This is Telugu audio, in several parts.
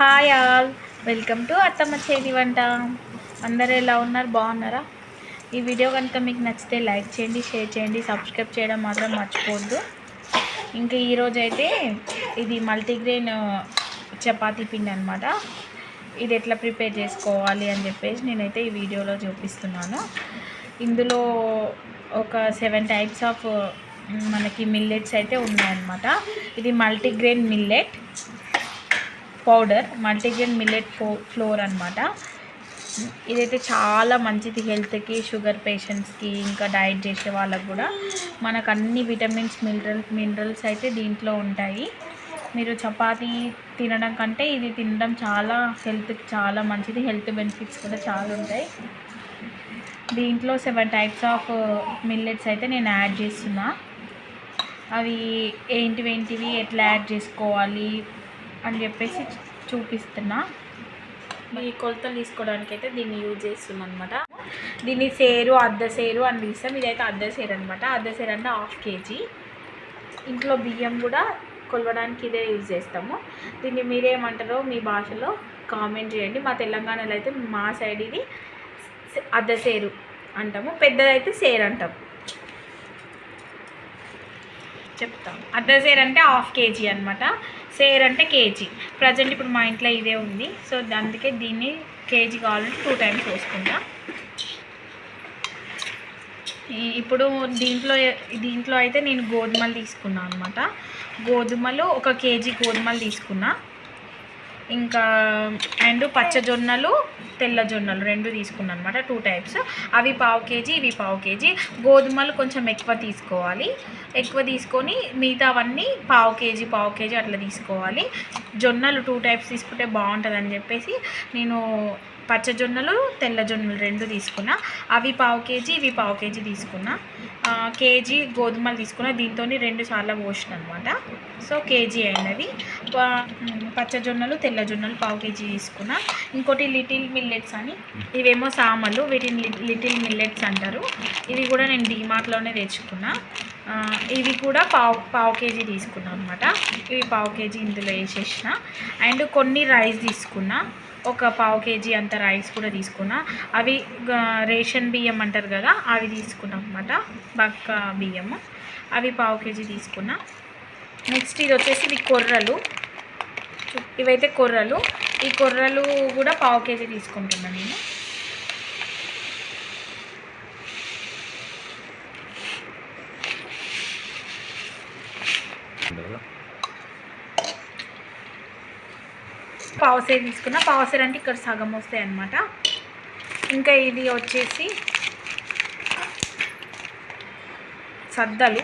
హాయ్ ఆల్ వెల్కమ్ టు అత్తమ్మ చేతి వంట అందరు ఎలా ఉన్నారు? బాగున్నారా? ఈ వీడియో కనుక మీకు నచ్చితే లైక్ చేయండి షేర్ చేయండి సబ్స్క్రైబ్ చేయడం మాత్రం మర్చిపోవద్దు. ఇంకా ఈరోజు అయితే ఇది మల్టీగ్రెయిన్ చపాతీ పిండి అనమాట ఇది ఎట్లా ప్రిపేర్ చేసుకోవాలి అని చెప్పేసి నేనైతే ఈ వీడియోలో చూపిస్తున్నాను. ఇందులో ఒక సెవెన్ టైప్స్ ఆఫ్ మనకి మిల్లెట్స్ అయితే ఉన్నాయన్నమాట. ఇది multigrain millet. Powder multigrain millet flour అనమాట ఇదైతే చాలా మంచిది హెల్త్కి షుగర్ పేషెంట్స్కి ఇంకా డైట్ చేసే వాళ్ళకు కూడా. మనకు అన్ని విటమిన్స్ మినరల్ మినరల్స్ అయితే దీంట్లో ఉంటాయి. మీరు చపాతీ తినడం కంటే ఇది తినడం చాలా హెల్త్కి చాలా మంచిది. హెల్త్ బెనిఫిట్స్ కూడా చాలా ఉంటాయి. దీంట్లో seven types of uh, millets అయితే నేను యాడ్ చేస్తున్నా. అవి ఏంటివి ఏంటివి ఎట్లా యాడ్ చేసుకోవాలి అని చెప్పేసి చూపిస్తున్నా. మీ కొలతలు తీసుకోవడానికి అయితే దీన్ని యూజ్ చేస్తున్నాను అనమాట దీన్ని సేరు అర్ధ సేరు అని పిలుస్తాం. ఇదైతే అర్ధ సేరు అనమాట అర్ధ సేరు అంటే హాఫ్ కేజీ. ఇంట్లో బియ్యం కూడా కొలవడానికి ఇదే యూజ్ చేస్తాము. దీన్ని మీరేమంటారో మీ భాషలో కామెంట్ చేయండి. మా తెలంగాణలో అయితే మా సైడ్ ఇది అర్ధ సేరు అంటాము. పెద్దదైతే సేరు అంటాం. చెప్తాం. అర్ధ సేర్ అంటే హాఫ్ కేజీ అనమాట సేర్ అంటే కేజీ. ప్రజెంట్ ఇప్పుడు మా ఇంట్లో ఇదే ఉంది. సో అందుకే దీన్ని కేజీ కావాలంటే టూ టైమ్స్ వేసుకుంటా. ఇప్పుడు దీంట్లో దీంట్లో అయితే నేను గోధుమలు తీసుకున్నాను అనమాట గోధుమలు ఒక కేజీ గోధుమలు తీసుకున్నా. ఇంకా అండ్ పచ్చజొన్నలు తెల్ల జొన్నలు రెండు తీసుకున్నాను అనమాట టూ టైప్స్ అవి పావు కేజీ ఇవి పావు కేజీ. గోధుమలు కొంచెం ఎక్కువ తీసుకోవాలి. ఎక్కువ తీసుకొని మిగతావన్నీ పావు కేజీ పావు కేజీ అట్లా తీసుకోవాలి. జొన్నలు టూ టైప్స్ తీసుకుంటే బాగుంటుందని చెప్పేసి నేను పచ్చజొన్నలు తెల్ల జొన్నలు రెండు తీసుకున్నా. అవి పావు కేజీ ఇవి పావు కేజీ తీసుకున్నా. కేజీ గోధుమలు తీసుకున్నా. దీంతో రెండు సార్లు పోసిన అనమాట సో కేజీ అయినవి. పచ్చజొన్నలు తెల్ల జొన్నలు పావు కేజీ తీసుకున్నా. ఇంకోటి లిటిల్ మిల్లెట్స్ అని. ఇవేమో సామలు వీటిని లిటిల్ మిల్లెట్స్ అంటారు. ఇవి కూడా నేను డీమార్ట్లోనే తెచ్చుకున్నా. ఇవి కూడా పావు పావు కేజీ తీసుకున్నా అనమాట. ఇవి పావు కేజీ ఇందులో వేసేసిన. అండ్ కొన్ని రైస్ తీసుకున్నా. ఒక పావు కేజీ అంత రైస్ కూడా తీసుకున్నా. అవి రేషన్ బియ్యం అంటారు కదా అవి తీసుకున్నాం అనమాట బక్క బియ్యము. అవి పావు కేజీ తీసుకున్నా. నెక్స్ట్ ఇది వచ్చేసి ఇవి కొర్రలు. ఇవైతే కొర్రలు. ఈ కొర్రలు కూడా పావు కేజీ తీసుకుంటున్నాను నేను. పావుసేరు తీసుకున్నా. పావుసేరు అంటే ఇక్కడ సగం వస్తాయి అన్నమాట. ఇంకా ఇది వచ్చేసి సద్దలు.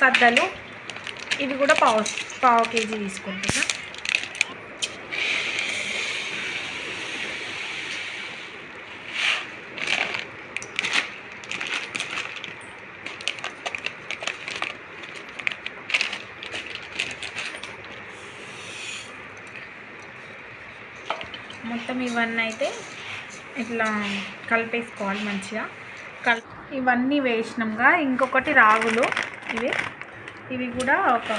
సద్దలు. ఇవి కూడా పావు పావు కేజీ తీసుకుంటున్నా. మొత్తం ఇవన్నీ అయితే ఇట్లా కలిపేసుకోవాలి మంచిగా. కల్ ఇవన్నీ వేసినాంగా ఇంకొకటి రాగులు. ఇవి ఇవి కూడా ఒక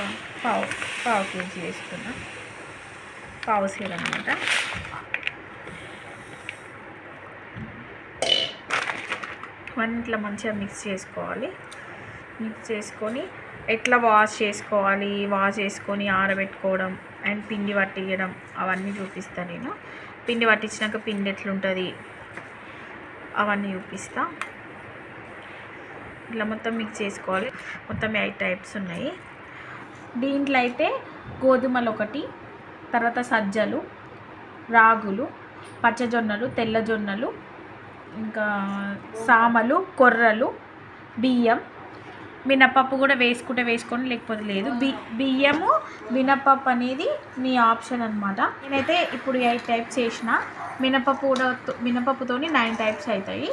పావు పావు కేజీ వేసుకున్నాం. పావు సీర అనమాట ఇవన్నీ ఇట్లా మంచిగా మిక్స్ చేసుకోవాలి. మిక్స్ చేసుకొని ఎట్లా వాష్ చేసుకోవాలి వాష్ చేసుకొని ఆరబెట్టుకోవడం అండ్ పిండి పట్టియడం అవన్నీ చూపిస్తాను నేను. పిండి పట్టించినాక పిండి ఎట్లుంటుంది? అవన్నీ చూపిస్తా. ఇట్లా మొత్తం మిక్స్ చేసుకోవాలి. మొత్తం ఎయిట్ టైప్స్ ఉన్నాయి. దీంట్లో అయితే గోధుమలు ఒకటి తర్వాత సజ్జలు రాగులు పచ్చజొన్నలు తెల్లజొన్నలు ఇంకా సామలు కొర్రలు బియ్యం మినపప్పు కూడా వేసుకుంటే వేసుకోండి లేకపోతే లేదు. బి బియ్యము మినపప్పు అనేది మీ ఆప్షన్ అనమాట నేనైతే ఇప్పుడు ఎయిట్ టైప్స్ చేసిన. మినపప్పు కూడా మినపప్పుతోని నైన్ టైప్స్ అవుతాయి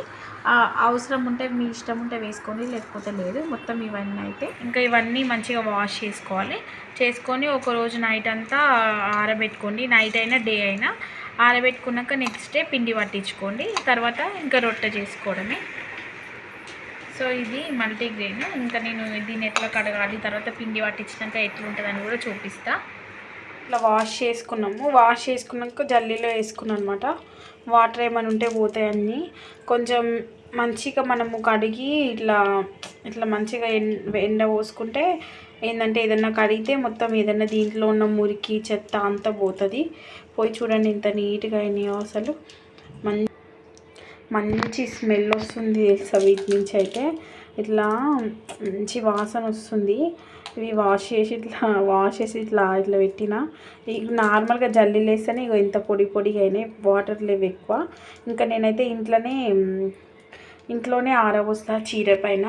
అవసరం ఉంటే మీ ఇష్టం ఉంటే వేసుకోండి లేకపోతే లేదు. మొత్తం ఇవన్నీ అయితే ఇంకా ఇవన్నీ మంచిగా వాష్ చేసుకోవాలి. చేసుకొని ఒక రోజు నైట్ అంతా ఆరబెట్టుకోండి. నైట్ అయినా డే అయినా. ఆరబెట్టుకున్నాక నెక్స్ట్ డే పిండి పట్టించుకోండి. తర్వాత ఇంకా రొట్టె చేసుకోవడమే. సో ఇది మల్టీగ్రెయిన్. ఇంకా నేను దీన్ని ఎట్లా కడగాలి తర్వాత పిండి పట్టించినాక ఎట్లుంటుందని కూడా చూపిస్తా. ఇట్లా వాష్ చేసుకున్నాము. వాష్ చేసుకున్నాక జల్లీలో వేసుకున్నాం అనమాట వాటర్ ఏమైనా ఉంటే పోతాయన్నీ కొంచెం మంచిగా మనము కడిగి ఇట్లా ఇట్లా మంచిగా ఎండ ఎండ పోసుకుంటే ఏంటంటే ఏదన్నా కడిగితే మొత్తం ఏదన్నా దీంట్లో ఉన్న మురికి చెత్త అంతా పోతుంది. పోయి చూడండి ఎంత నీట్గా అయినాయో అసలు. మంచి మంచి స్మెల్ వస్తుంది తెలుసా వీటి నుంచి అయితే. ఇట్లా మంచి వాసన వస్తుంది. ఇవి వాష్ చేసి ఇట్లా వాష్ చేసి ఇట్లా ఇట్లా పెట్టిన. ఇవి నార్మల్గా జల్లీలు వేస్తేనే ఇగో ఇంత పొడి పొడిగా అయినాయి. వాటర్ లేవు ఎక్కువ. ఇంకా నేనైతే ఇంట్లోనే ఇంట్లోనే ఆరబోస్తా చీర పైన.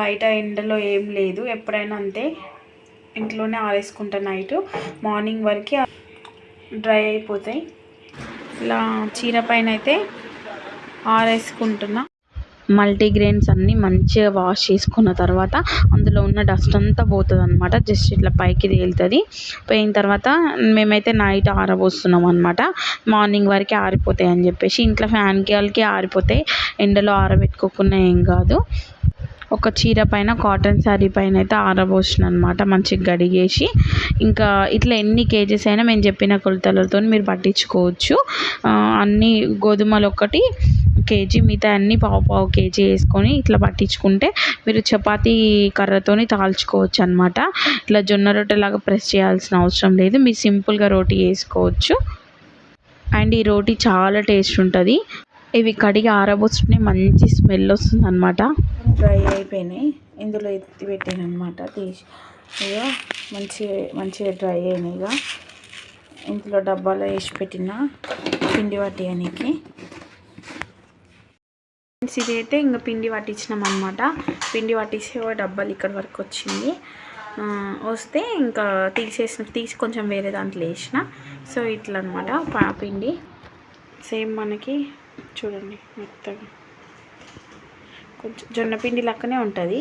బయట ఎండలో ఏం లేదు. ఎప్పుడైనా అంతే. ఇంట్లోనే ఆరేసుకుంటా నైట్. మార్నింగ్ వరకు డ్రై అయిపోతాయి. ఇలా చీర పైన అయితే ఆరేసుకుంటున్నా. మల్టీగ్రెయిన్స్ అన్నీ మంచిగా వాష్ చేసుకున్న తర్వాత అందులో ఉన్న డస్ట్ అంతా పోతుంది అనమాట జస్ట్ ఇట్లా పైకి తేలుతుంది. పోయిన తర్వాత మేమైతే నైట్ ఆరబోస్తున్నాం అనమాట మార్నింగ్ వరకు ఆరిపోతాయి అని చెప్పేసి ఇంట్లో ఫ్యాన్ గాలికి ఆరిపోతాయి. ఎండలో ఆరబెట్టుకోకుండా ఏం కాదు. ఒక చీర పైన కాటన్ శారీ పైన అయితే ఆరబోసిన అనమాట మంచిగా గడిగేసి. ఇంకా ఇట్లా ఎన్ని కేజెస్ అయినా మేము చెప్పిన కొలతలతో మీరు పట్టించుకోవచ్చు. అన్నీ గోధుమలు ఒకటి కేజీ మిగతా అన్ని పావు పావు కేజీ వేసుకొని ఇట్లా పట్టించుకుంటే మీరు చపాతీ కర్రతోని తాల్చుకోవచ్చు అనమాట ఇట్లా జొన్న రొట్టెలాగా ప్రెస్ చేయాల్సిన అవసరం లేదు. మీరు సింపుల్గా రోటీ వేసుకోవచ్చు. అండ్ ఈ రోటీ చాలా టేస్ట్ ఉంటుంది. ఇవి కడిగి ఆరబోస్తుంటే మంచి స్మెల్ వస్తుంది అనమాట డ్రై అయిపోయినాయి. ఇందులో ఎత్తి పెట్టాను అనమాట తీసి. ఇక మంచి మంచిగా డ్రై అయినాయి ఇక ఇందులో డబ్బాలో వేసి పెట్టిన పిండి పట్టేయడానికి ఇది అయితే ఇంకా పిండి పట్టించినాం అనమాట పిండి పట్టించే ఓ డబ్బాలు ఇక్కడ వరకు వచ్చింది. వస్తే ఇంకా తీసేసిన తీసి కొంచెం వేరే దాంట్లో వేసిన. సో ఇట్లా అనమాట పిండి. సేమ్ మనకి చూడండి మెత్తగా. కొంచెం జొన్న పిండి లెక్కనే ఉంటుంది.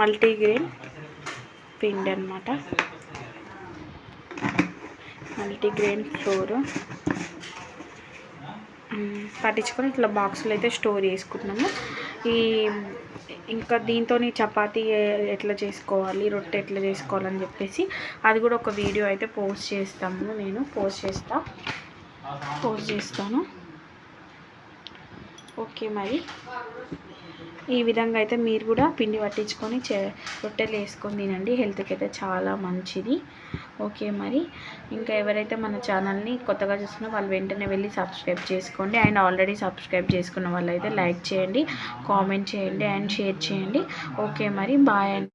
మల్టీగ్రెయిన్ పిండి అనమాట మల్టీగ్రెయిన్ ఫ్లోర్. పట్టించుకొని ఇట్లా బాక్సులు అయితే స్టోర్ చేసుకుంటున్నాము. ఈ ఇంకా దీంతో చపాతీ ఎట్లా చేసుకోవాలి రొట్టె ఎట్లా చేసుకోవాలని చెప్పేసి అది కూడా ఒక వీడియో అయితే పోస్ట్ చేస్తాము. నేను పోస్ట్ చేస్తా పోస్ట్ చేస్తాను. ఓకే మరి. ఈ విధంగా అయితే మీరు కూడా పిండి పట్టించుకొని చే రొట్టెలు వేసుకొని తినండి. హెల్త్కి అయితే చాలా మంచిది. ఓకే మరి. ఇంకా ఎవరైతే మన ఛానల్ని కొత్తగా చూస్తున్నా వాళ్ళు వెంటనే వెళ్ళి సబ్స్క్రైబ్ చేసుకోండి. అండ్ ఆల్రెడీ సబ్స్క్రైబ్ చేసుకున్న వాళ్ళు లైక్ చేయండి కామెంట్ చేయండి అండ్ షేర్ చేయండి. ఓకే మరి. బాయ్ అండి.